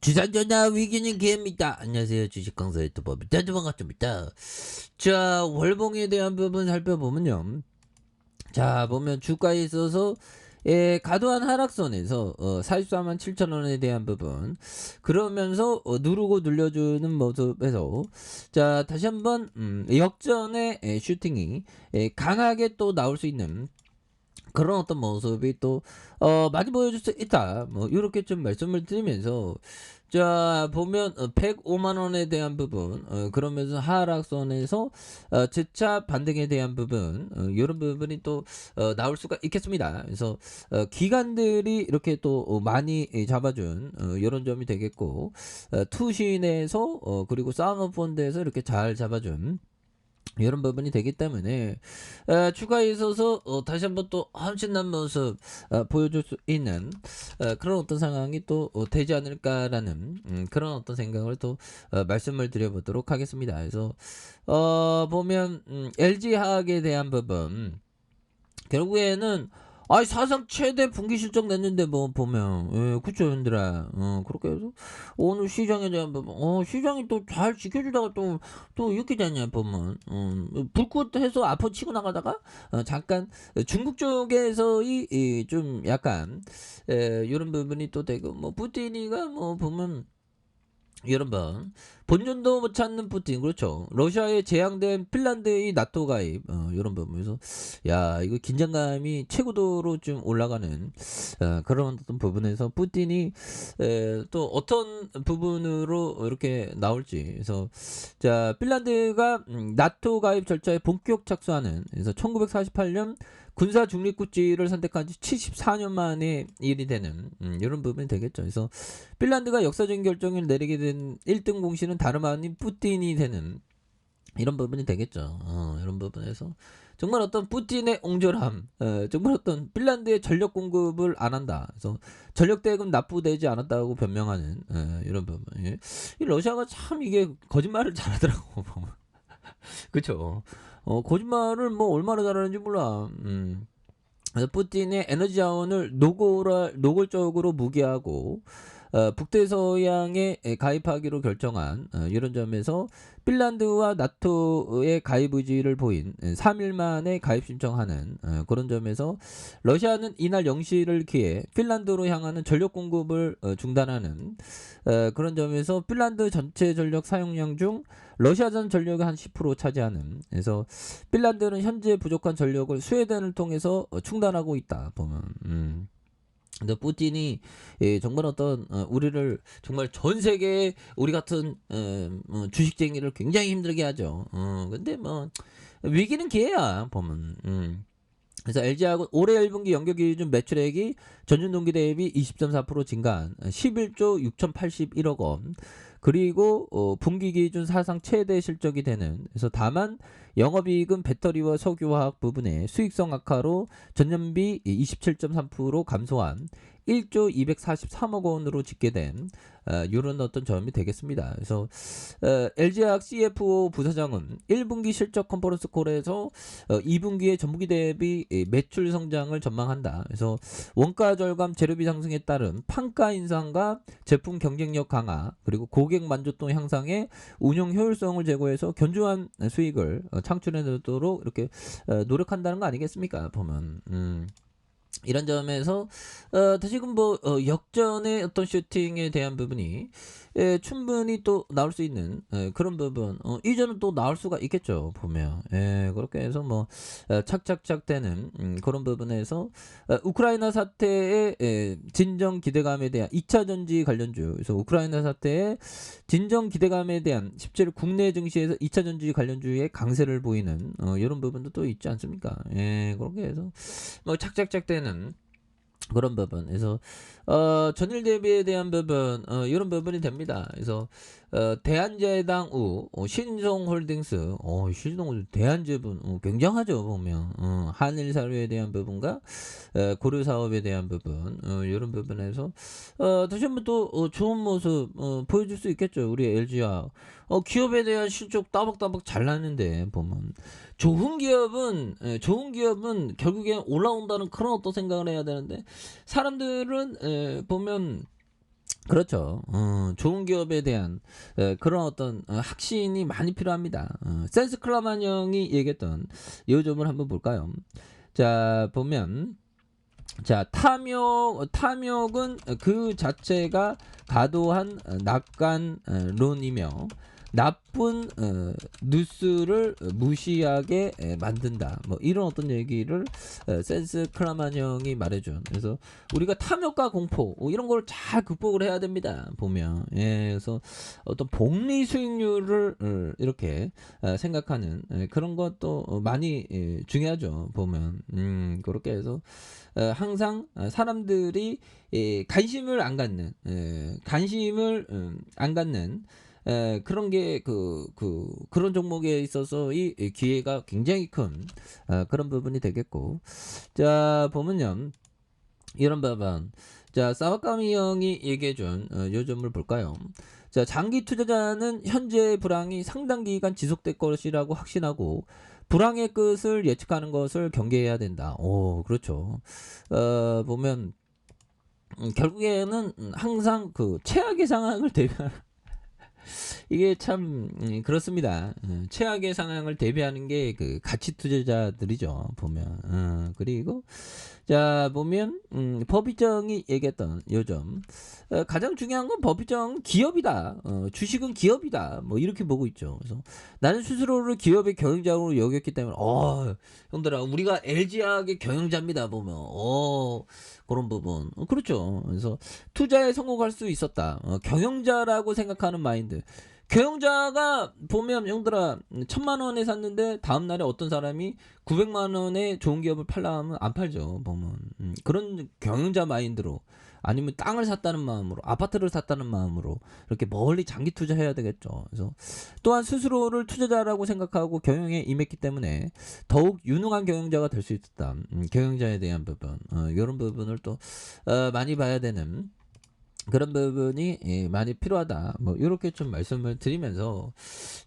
주산전화 위기는 기회입니다. 안녕하세요. 주식강사 유튜버 미타주 반갑습니다. 자, 월봉에 대한 부분 살펴보면요. 자, 보면 주가에 있어서 예, 과도한 하락선에서 어, 44만 7천 원에 대한 부분 그러면서 어, 누르고 눌려주는 모습에서 자 다시 한번 음, 역전의 예, 슈팅이 예, 강하게 또 나올 수 있는 그런 어떤 모습이 또 어, 많이 보여줄 수 있다. 뭐 이렇게 좀 말씀을 드리면서 자 보면 어, 105만 원에 대한 부분 어, 그러면서 하락선에서 어, 재차 반등에 대한 부분 어, 이런 부분이 또 어, 나올 수가 있겠습니다. 그래서 어, 기관들이 이렇게 또 어, 많이 예, 잡아준 어, 이런 점이 되겠고 어, 투신에서 어, 그리고 사우펀드에서 이렇게 잘 잡아준 이런 부분이 되기 때문에 어, 추가에 있어서 어, 다시 한번 또 엄청난 모습 어, 보여줄 수 있는 어, 그런 어떤 상황이 또 어, 되지 않을까라는 음, 그런 어떤 생각을 또 어, 말씀을 드려보도록 하겠습니다. 그래서 어, 보면 음, LG 화학에 대한 부분 결국에는 아이 사상 최대 분기 실적 냈는데 뭐 보면. 예, 그쵸 현들아. 어 그렇게 해서 오늘 시장에 대한 부분 어 시장이 또 잘 지켜주다가 또 또 이렇게 되냐 보면. 어, 불꽃해서 앞으로 치고 나가다가 어, 잠깐 중국 쪽에서의 이, 좀 약간 에, 이런 부분이 또 되고 뭐 푸틴이가 뭐 보면 번 본전도 못 찾는 푸틴 그렇죠 러시아에 재앙된 핀란드의 나토 가입 어, 이런 부분에서 야 이거 긴장감이 최고도로 좀 올라가는 어, 그런 어떤 부분에서 푸틴이 에, 또 어떤 부분으로 이렇게 나올지 그래서 자 핀란드가 음, 나토 가입 절차에 본격 착수하는 그래서 1948년 군사 중립국지를 선택한 지 74년 만에 일이 되는 음, 이런 부분이 되겠죠. 그래서 핀란드가 역사적인 결정을 내리게 된 1등 공신은 다름 아닌 푸틴이 되는 이런 부분이 되겠죠. 어, 이런 부분에서 정말 어떤 푸틴의 옹졸함, 어, 정말 어떤 핀란드의 전력 공급을 안 한다. 그래서 전력 대금 납부되지 않았다고 변명하는 어, 이런 부분. 예. 이 러시아가 참 이게 거짓말을 잘하더라고 보면. 그쵸. 어, 거짓말을 뭐 얼마나 잘하는지 몰라. 음. 그래서 푸틴의 에너지 자원을 노골, 노골적으로 무기하고 어, 북대서양에 가입하기로 결정한 어, 이런 점에서 핀란드와 나토의 가입 의지를 보인 3일 만에 가입 신청하는 어, 그런 점에서 러시아는 이날 0시를 기해 핀란드로 향하는 전력 공급을 어, 중단하는 어, 그런 점에서 핀란드 전체 전력 사용량 중 러시아전 전력의 한 10% 차지하는 그래서 핀란드는 현재 부족한 전력을 스웨덴을 통해서 어, 충당하고 있다 보면 음. 근데 푸틴이 예, 정말 어떤 어, 우리를 정말 전 세계에 우리 같은 어, 어, 주식쟁이를 굉장히 힘들게 하죠. 어, 근데 뭐 위기는 기회야 보면. 음. 그래서 LG하고 올해 1분기 연결 기준 매출액이 전년 동기 대비 20.4% 증가한 11조 6,081억 원. 그리고 어, 분기 기준 사상 최대 실적이 되는 그래서 다만 영업이익은 배터리와 석유화학 부분의 수익성 악화로 전년비 27.3% 감소한 1조 243억 원으로 집계된 어, 이런 어떤 점이 되겠습니다. 그래서 어, LG화학 CFO 부사장은 1분기 실적 컨퍼런스 콜에서 어, 2분기의 전분기 대비 매출 성장을 전망한다. 그래서 원가 절감, 재료비 상승에 따른 판가 인상과 제품 경쟁력 강화, 그리고 고객 만족도 향상에 운영 효율성을 제고해서 견조한 수익을 어, 창출해내도록 이렇게 어, 노력한다는 거 아니겠습니까? 보면. 음. 이런 점에서 어, 다시금 뭐 어, 역전의 어떤 슈팅에 대한 부분이 예, 충분히 또 나올 수 있는 예, 그런 부분 어, 이전은 또 나올 수가 있겠죠 보면. 예, 그렇게 해서 뭐 어, 착착착 되는 음, 그런 부분에서 어, 우크라이나 사태의 예, 진정 기대감에 대한 2차 전지 관련주 그래서 우크라이나 사태의 진정 기대감에 대한 실제로 국내 증시에서 2차 전지 관련주의 강세를 보이는 어, 이런 부분도 또 있지 않습니까? 예, 그렇게 해서 뭐 착착착 되는 그런 부분. 그래서 어, 전일 대비에 대한 부분 어, 이런 부분이 됩니다. 그래서 어, 대한제당 우 어, 신성홀딩스. 어, 신성 대한제분 어, 굉장하죠 보면. 어, 한일 사료에 대한 부분과 어, 고려 사업에 대한 부분 어, 이런 부분에서. 어, 다시 한번 또 어, 좋은 모습 어, 보여줄 수 있겠죠 우리 LG와. 어, 기업에 대한 실적 따박따박 잘 나는데 보면. 좋은 기업은 예, 좋은 기업은 결국엔 올라온다는 그런 어떤 생각을 해야 되는데 사람들은 예, 보면 그렇죠. 어, 좋은 기업에 대한 에, 그런 어떤 어, 확신이 많이 필요합니다. 어, 센스 클라만 형이 얘기했던 이 점을 한번 볼까요? 자 보면 자 탐욕 탐욕은 그 자체가 과도한 어, 낙관론이며 나쁜 어, 뉴스를 무시하게 에, 만든다. 뭐 이런 어떤 얘기를 어, 센스 크라만 형이 말해준. 그래서 우리가 탐욕과 공포 어, 이런 걸 잘 극복을 해야 됩니다. 보면 예, 그래서 어떤 복리 수익률을 어, 이렇게 어, 생각하는 예, 그런 것도 어, 많이 예, 중요하죠. 보면 음, 그렇게 해서 어, 항상 어, 사람들이 예, 관심을 안 갖는 예, 관심을 음, 안 갖는 에, 그런 게그그 그런 종목에 있어서 이이 기회가 굉장히 큰 어, 그런 부분이 되겠고 자 보면요 이런 부분 자 사와카미 형이 얘기해준 어, 요점을 볼까요? 자 장기 투자자는 현재 불황이 상당 기간 지속될 것이라고 확신하고 불황의 끝을 예측하는 것을 경계해야 된다. 오 그렇죠. 어 보면 음, 결국에는 항상 그 최악의 상황을 대비하는 이게 참 음, 그렇습니다. 음, 최악의 상황을 대비하는 게 그 가치 투자자들이죠. 보면 어, 그리고 자 보면 음, 법의정이 얘기했던 요점 어, 가장 중요한 건 법의정 기업이다. 어, 주식은 기업이다. 뭐 이렇게 보고 있죠. 그래서 나는 스스로를 기업의 경영자로 여겼기 때문에 어 형들아 우리가 LG화학의 경영자입니다. 보면 어 그런 부분 어, 그렇죠. 그래서 투자에 성공할 수 있었다. 어, 경영자라고 생각하는 마인드. 경영자가 보면 형들아 천만 원에 샀는데 다음 날에 어떤 사람이 900만 원에 좋은 기업을 팔라 하면 안 팔죠. 보면 음, 그런 경영자 마인드로 아니면 땅을 샀다는 마음으로 아파트를 샀다는 마음으로 이렇게 멀리 장기 투자해야 되겠죠. 그래서 또한 스스로를 투자자라고 생각하고 경영에 임했기 때문에 더욱 유능한 경영자가 될 수 있었다. 음, 경영자에 대한 부분 어, 이런 부분을 또 어, 많이 봐야 되는 그런 부분이 예, 많이 필요하다. 뭐 이렇게 좀 말씀을 드리면서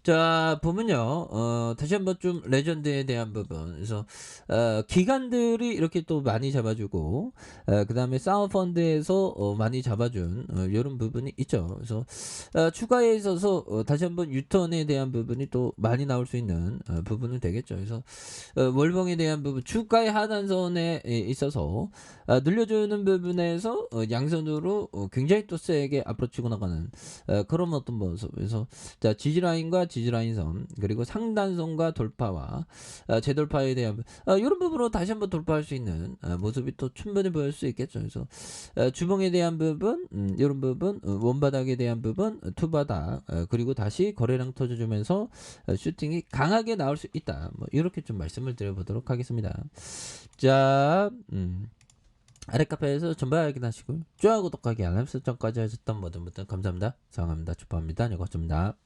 자 보면요, 어, 다시 한번 좀 레전드에 대한 부분. 그래서 어, 기관들이 이렇게 또 많이 잡아주고 어, 그 다음에 사우펀드에서 어, 많이 잡아준 어, 이런 부분이 있죠. 그래서 어, 추가에 있어서 어, 다시 한번 유턴에 대한 부분이 또 많이 나올 수 있는 어, 부분은 되겠죠. 그래서 어, 월봉에 대한 부분, 주가의 하단선에 예, 있어서 어, 늘려주는 부분에서 어, 양선으로 어, 굉장히 또 세게 앞으로 치고 나가는 어, 그런 어떤 모습. 그래서 자 지지라인과 지지라인선 그리고 상단선과 돌파와 어, 재돌파에 대한 어, 이런 부분으로 다시 한번 돌파할 수 있는 어, 모습이 또 충분히 보일 수 있겠죠. 그래서 어, 주봉에 대한 부분, 음, 이런 부분, 어, 원바닥에 대한 부분, 어, 투바닥 어, 그리고 다시 거래량 터져주면서 어, 슈팅이 강하게 나올 수 있다. 뭐 이렇게 좀 말씀을 드려보도록 하겠습니다. 자, 음. 아래 카페에서 전부 확인하시고 좋아요 구독하기 알람 설정까지 하셨던 모든 분들 감사합니다. 사랑합니다. 축복합니다. 여기까지입니다.